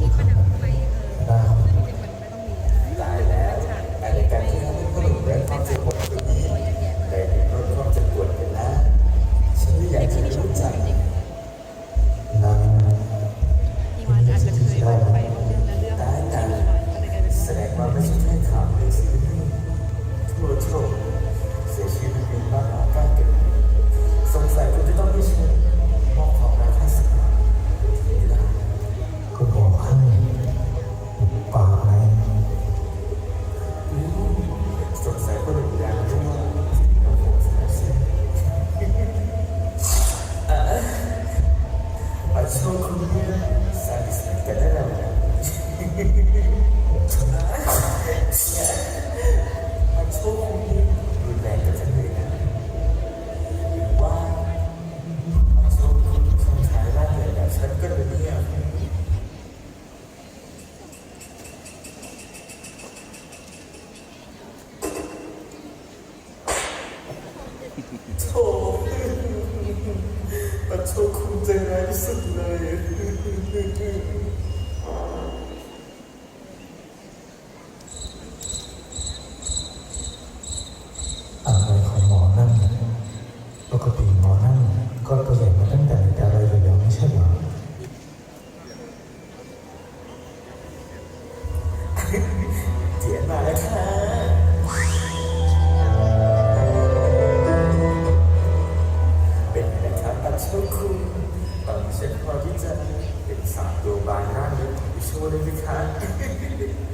มีประดับไฟเออได้ อาโชคคุณเนี่สาดิสกันได้แล้วนะอาโชคดีรุนแรงกันจังเลยนะหรือว่าโชคคุณชงชายร่างใหญ่แบบฉันก็เลยเนี่ยโถ ปะโชคุณใจร้ายที่สุดเลย อะไรของหมอนั่นปกติหมอนั่นก็ตัวใหญ่มาตั้งแต่ไหนแต่ไรอยู่แล้วไม่ใช่เหรอเจียนมาแล้วค่ะ ครับปะโชคุณตอนนี้ฉันพอที่จะเป็นสาวตัวบานหน้าเนื้อของพี่วยได้ไหมคะ